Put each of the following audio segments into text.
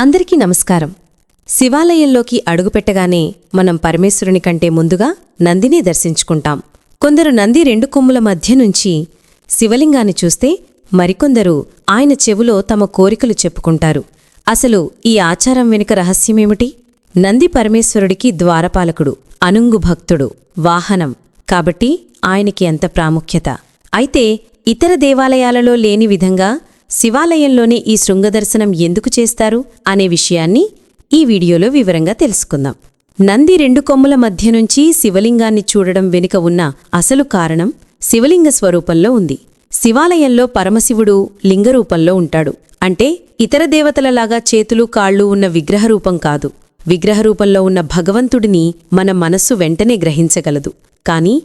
అందరికీ నమస్కారం. శివాలయంలోకి అడుగుపెట్టగానే మనం పరమేశ్వరుని కంటే ముందుగా నందిని దర్శించుకుంటాం. కొందరు నంది రెండు కొమ్ముల మధ్య నుంచి శివలింగాన్ని చూస్తే మరికొందరు ఆయన చెవులో తమ కోరికలు చెప్పుకుంటారు. అసలు ఈ ఆచారం వెనుక రహస్యమేమిటి? నంది పరమేశ్వరుడికి ద్వారపాలకుడు అనుంగు భక్తుడు వాహనం. కాబట్టి ఆయనకి ఎంత ప్రాముఖ్యత. అయితే ఇతర దేవాలయాలలో లేని విధంగా శివాలయంలోనే ఈ శృంగదర్శనం ఎందుకు చేస్తారు అనే విషయాన్ని ఈ వీడియోలో వివరంగా తెలుసుకుందాం. నంది రెండు కొమ్ముల మధ్య నుంచి శివలింగాన్ని చూడడం వెనుక ఉన్న అసలు కారణం శివలింగ స్వరూపంలో ఉంది. శివాలయంలో పరమశివుడు లింగరూపంలో ఉంటాడు. అంటే ఇతర దేవతలలాగా చేతులు కాళ్ళు ఉన్న విగ్రహరూపం కాదు. విగ్రహరూపంలో ఉన్న భగవంతుడిని మన మనస్సు వెంటనే గ్రహించగలదు. కాని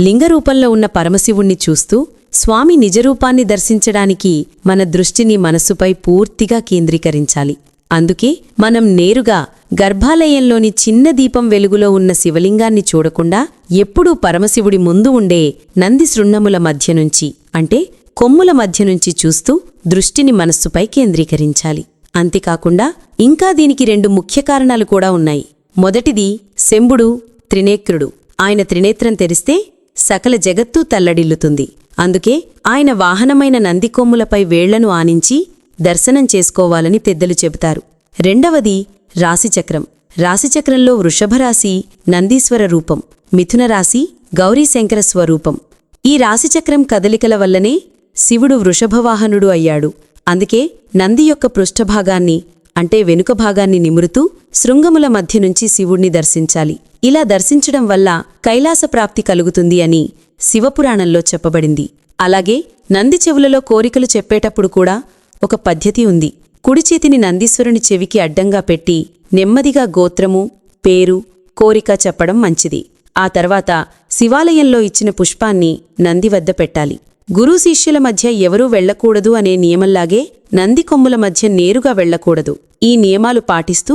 లింగరూపంలో ఉన్న పరమశివుణ్ణి చూస్తూ స్వామి నిజరూపాన్ని దర్శించడానికి మన దృష్టిని మనస్సుపై పూర్తిగా కేంద్రీకరించాలి. అందుకే మనం నేరుగా గర్భాలయంలోని చిన్న దీపం వెలుగులో ఉన్న శివలింగాన్ని చూడకుండా ఎప్పుడూ పరమశివుడి ముందు ఉండే నంది శృణ్ణముల మధ్య నుంచి అంటే కొమ్ముల మధ్య నుంచి చూస్తూ దృష్టిని మనస్సుపై కేంద్రీకరించాలి. అంతేకాకుండా ఇంకా దీనికి రెండు ముఖ్య కారణాలు కూడా ఉన్నాయి. మొదటిది శంభుడు త్రినేత్రుడు. ఆయన త్రినేత్రం తెరిస్తే సకల జగత్తూ తల్లడిల్లుతుంది. అందుకే ఆయన వాహనమైన నందికొమ్ములపై వేళ్ళను ఆనించి దర్శనం చేసుకోవాలని పెద్దలు చెబుతారు. రెండవది రాశిచక్రం. రాశిచక్రంలో వృషభరాశి నందీశ్వర రూపం మిథున రాశి గౌరీశంకర స్వరూపం. ఈ రాశిచక్రం కదలికల వల్లనే శివుడు వృషభవాహనుడు అయ్యాడు. అందుకే నంది యొక్క పృష్ఠభాగాన్ని అంటే వెనుక భాగాన్ని నిమురుతూ శృంగముల మధ్య నుంచి శివుణ్ణి దర్శించాలి. ఇలా దర్శించడం వల్ల కైలాస ప్రాప్తి కలుగుతుంది అని శివపురాణంలో చెప్పబడింది. అలాగే నంది చెవులలో కోరికలు చెప్పేటప్పుడు కూడా ఒక పద్ధతి ఉంది. కుడి చేతిని నందీశ్వరుని చెవికి అడ్డంగా పెట్టి నెమ్మదిగా గోత్రము పేరు కోరిక చెప్పడం మంచిది. ఆ తర్వాత శివాలయంలో ఇచ్చిన పుష్పాన్ని నంది వద్ద పెట్టాలి. గురు శిష్యుల మధ్య ఎవరూ వెళ్ళకూడదు అనే నియమంలాగే నంది కొమ్ముల మధ్య నేరుగా వెళ్ళకూడదు ఈ నియమాలు పాటిస్తూ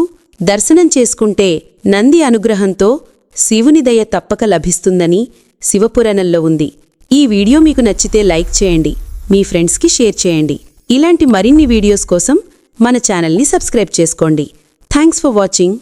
దర్శనం చేసుకుంటే నంది అనుగ్రహంతో శివుని దయ తప్పక లభిస్తుందని శివపురాణంలో ఉంది. ఈ వీడియో మీకు నచ్చితే లైక్ చేయండి మీ ఫ్రెండ్స్కి షేర్ చేయండి. ఇలాంటి మరిన్ని వీడియోస్ కోసం మన ఛానల్ని సబ్స్క్రైబ్ చేసుకోండి. Thanks for watching.